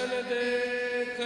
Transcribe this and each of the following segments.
ਦਰਸ਼ਨ ਦੇਖ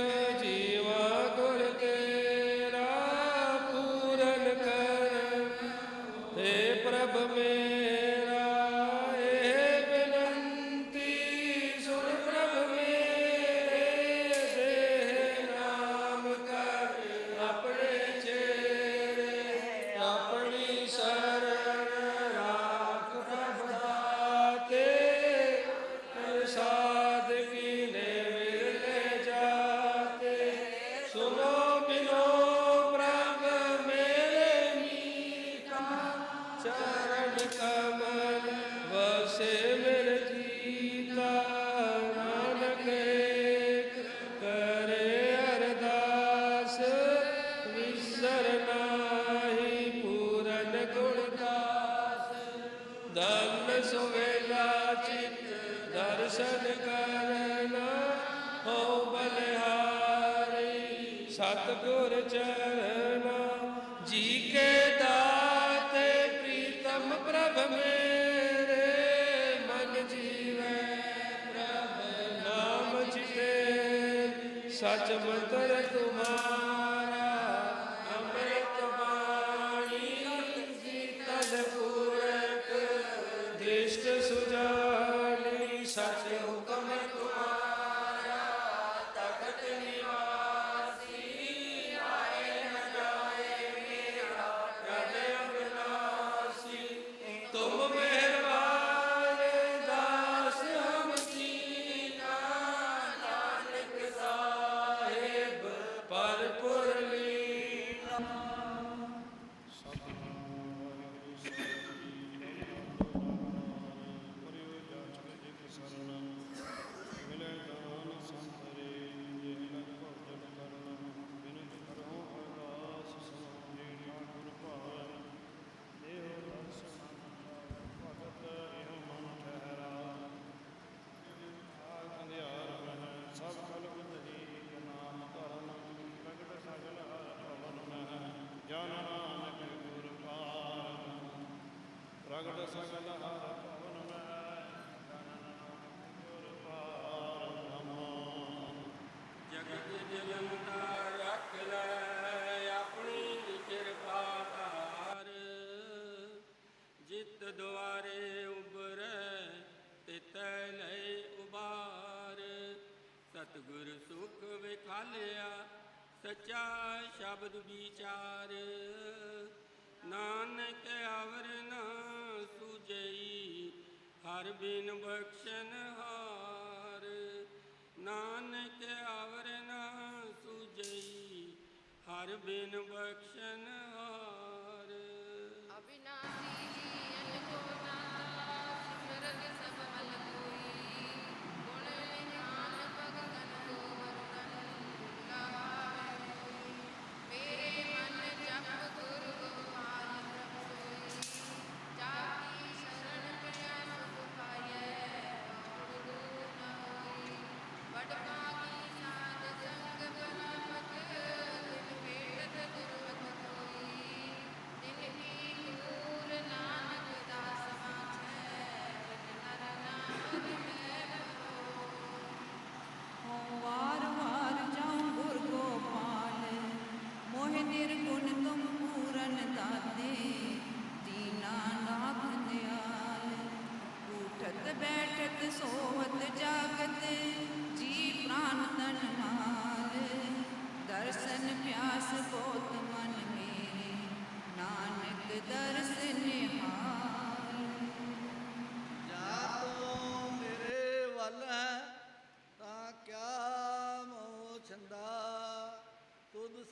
sir. ਜਿਤ ਦੁਆਰੇ ਉਬਰੈ ਤਿਤ ਲੈ ਉਬਾਰ ਸਤਗੁਰ ਸੁਖ ਵਿਖਾਲਿਆ ਸਚਾ ਸ਼ਬਦ ਵਿਚਾਰ ਨਾਨਕ ਆਵਰ ਹਰ ਬਿਨ ਬਖਸ਼ਣ ਹਾਰ ਨਾਨਕ ਆਵਰ ਨਾ ਸੁਜਈ ਹਰ ਬਿਨ ਬਖਸ਼ਣ ਹਾਰ।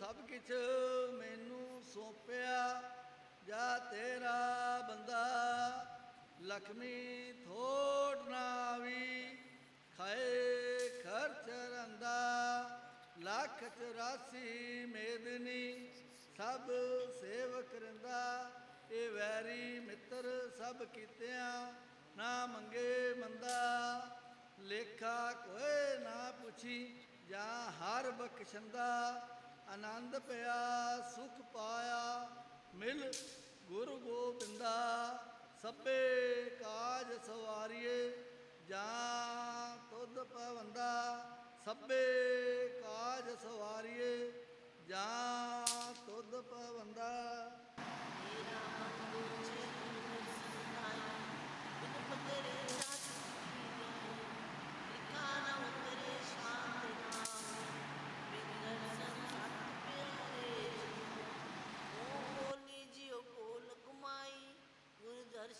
ਸਭ ਕੁਝ ਮੈਨੂੰ ਸੌਂਪਿਆ, ਜਾ ਤੇਰਾ ਬੰਦਾ, ਲਖਮੀ ਥੋੜ ਨਾ ਵੀ, ਖਾਏ ਖਰਚ ਰੰਦਾ, ਲੱਖ 84 ਮੇਦਨੀ, ਸਭ ਸੇਵਕ ਰੰਦਾ ਇਹ ਵੈਰੀ ਮਿੱਤਰ ਸਭ ਕੀਤਿਆਂ, ਨਾ ਮੰਗੇ ਮੰਦਾ, ਲੇਖਾ ਕੋਈ ਨਾ ਪੁੱਛੀ, ਜਾਂ ਹਰ ਬਖਸ਼ੰਦਾ ਆਨੰਦ ਪਿਆ ਸੁਖ ਪਾਇਆ ਮਿਲ ਗੁਰ ਗੋਬਿੰਦਾ ਸਭੇ ਕਾਜ ਸਵਾਰੀਏ ਜਾਂ ਤੁਧ ਪਵੰਦਾ ਸਭੇ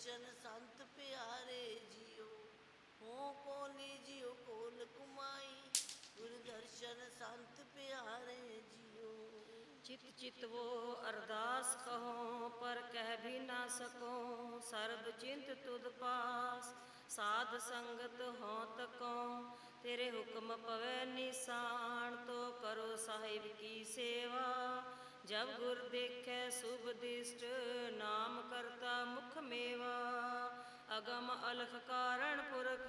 ਦਰਸ਼ਨ ਸੰਤ ਪਿਆਰੇ ਜੀਓ, ਹੋ ਕੋਲੀ ਜੀਓ, ਕੋਲ ਕੁਮਾਈ। ਗੁਰ ਦਰਸ਼ਨ ਸੰਤ ਪਿਆਰੇ ਜੀਓ। ਚਿਤ ਚਿਤਵੋ ਅਰਦਾਸ ਕਹੋ, ਪਰ ਕਹਿ ਵੀ ਨਾ ਸਕੋ। ਸਰਬ ਚਿੰਤ ਤੁਧ ਪਾਸ, ਸਾਧ ਸੰਗਤ ਹੋ ਤਕੋ। ਤੇਰੇ ਹੁਕਮ ਪਵੈ ਨਿਸਾਨ, ਤੋ ਕਰੋ ਸਾਹਿਬ ਕੀ ਸੇਵਾ। ਜਬ ਗੁਰ ਦੇਖੈ ਸੁਭ ਦਿਸ਼ਟ, ਨਾਮ ਕਰਤਾ ਮੁਖ ਮੇਵਾ। ਅਗਮ ਅਲਖ ਕਾਰਣ ਪੁਰਖ,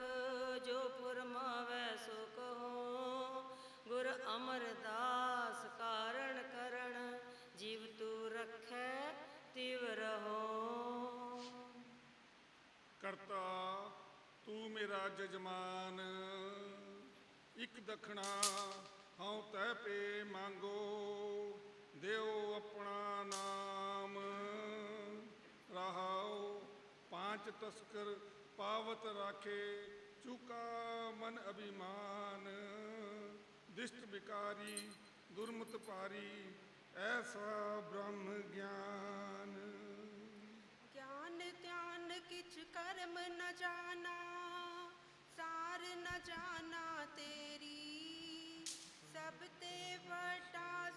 ਜੋ ਫੁਰਮਾਵੈ ਸੋ ਕਹੋ। ਗੁਰ ਅਮਰਦਾਸ ਕਾਰਣ ਕਰਣ ਜੀਵ ਤੂ ਰਖੈ, ਤਿਵ ਰਹੋ। ਕਰਤਾ, ਤੂੰ ਮੇਰਾ ਜਜਮਾਨ, ਇਕ ਦਖਣਾ ਹਉ ਤੈ ਪੇ ਮੰਗੋ। ਦਿਓ ਆਪਣਾ ਨਾਮ। ਰਹਾਓ ਪਾਂਚ ਤਸਕਰ ਪਾਵਤ ਰਾਖੇ, ਚੁਕਾ ਮਨ ਅਭਿਮਾਨ। ਦਿਸ਼ਟ ਵਿਕਾਰੀ ਦੁਰਮਤ ਪਾਰੀ ਐਸਾ ਬ੍ਰਹਮ ਗਿਆਨ। ਗਿਆਨ ਧਿਆਨ ਕਿਛ ਕਰਮ ਨ ਜਾਣਾ, ਸਾਰ ਨ ਜਾਣਾ ਤੇਰੀ। ਸਭ ਤੇ ਵਟਾ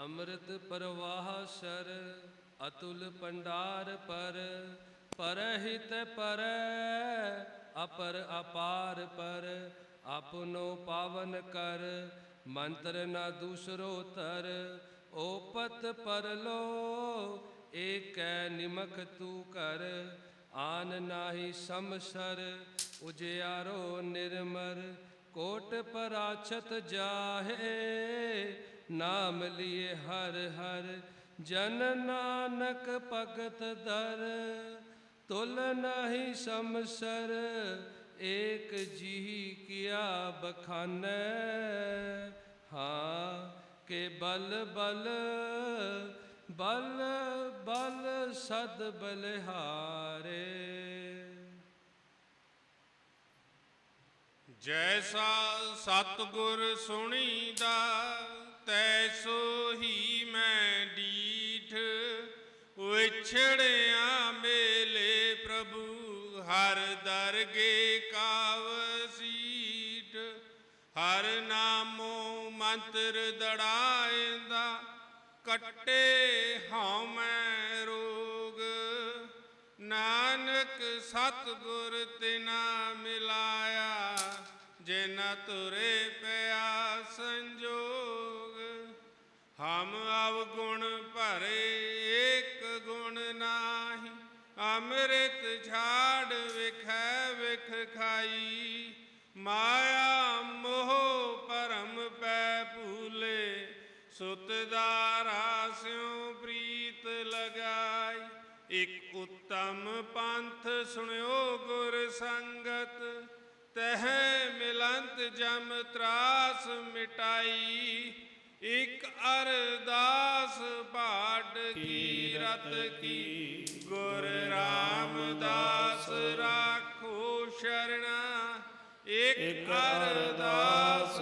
ਅੰਮ੍ਰਿਤ ਪ੍ਰਵਾਹ ਸਰ, ਅਤੁਲ ਪੰਡਾਰ ਪਰ, ਪਰਹਿਤ ਪਰੈ, ਅਪਰ ਅਪਾਰ ਪਰ, ਆਪਨੋ ਪਾਵਨ ਕਰ, ਮੰਤਰ ਨਾ ਦੂਸਰੋ ਤਰ ਓਪਤ ਪਰਲੋ ਏਕੈ ਨਿਮਖ ਤੂ ਕਰ, ਆਨ ਨਾਹੀ ਸਮਸਰ, ਉਜਿਆਰੋ ਨਿਰਮਰ, ਕੋਟ ਪਰਾਛਤ ਜਾਹੇ ਨਾਮ ਲਿਏ ਹਰ ਹਰ, ਜਨ ਨਾਨਕ ਭਗਤ ਦਰ। ਤੁਲ ਨਹੀਂ ਸਮਸਰ ਏਕ ਜੀ ਕੀਆ ਬਖਾਨੈ। ਹਾਂ, ਕੇ ਬਲ ਬਲ ਬਲ ਬਲ ਸਦ ਬਲਿਹਾਰੇ। ਜੈਸਾ ਸਤਗੁਰ ਸੁਣੀਦਾ, ਤੈਸੋ ਹੀ ਮੈਂ ਡੀਠ। ਵਿਛੜਿਆ ਮੇਲੇ ਪ੍ਰਭੂ, ਹਰ ਦਰਗੇ ਕਾਵਸੀਟ ਹਰ ਨਾਮੋ ਮੰਤਰ ਦੜਾਇਂਦਾ ਕੱਟੇ ਹਉ ਮੈਂ ਰੋਗ। ਨਾਨਕ ਸਤਗੁਰ ਤਿਨਾ ਮਿਲਾਇਆ ਜਿਨ ਤੁਰੇ ਪਿਆ ਸੰਜੋਗ, ਹਮ ਅਵ ਗੁਣ ਭਰੇ ਏਕ ਗੁਣ ਨਾਹੀ, ਅੰਮ੍ਰਿਤ ਝਾੜ ਵਿਖੈ ਵਿਖ ਖਾਈ ਮਾਇਆ ਜਮ ਤਰਾਸ ਮਿਟਾਈ ਇਕ ਅਰਦਾਸ ਬਾਟ ਕੀ ਰਤ ਕੀ। ਗੁਰ ਰਾਮਦਾਸ ਰਾਖੋ ਸ਼ਰਣਾ ਇਕ ਅਰਦਾਸ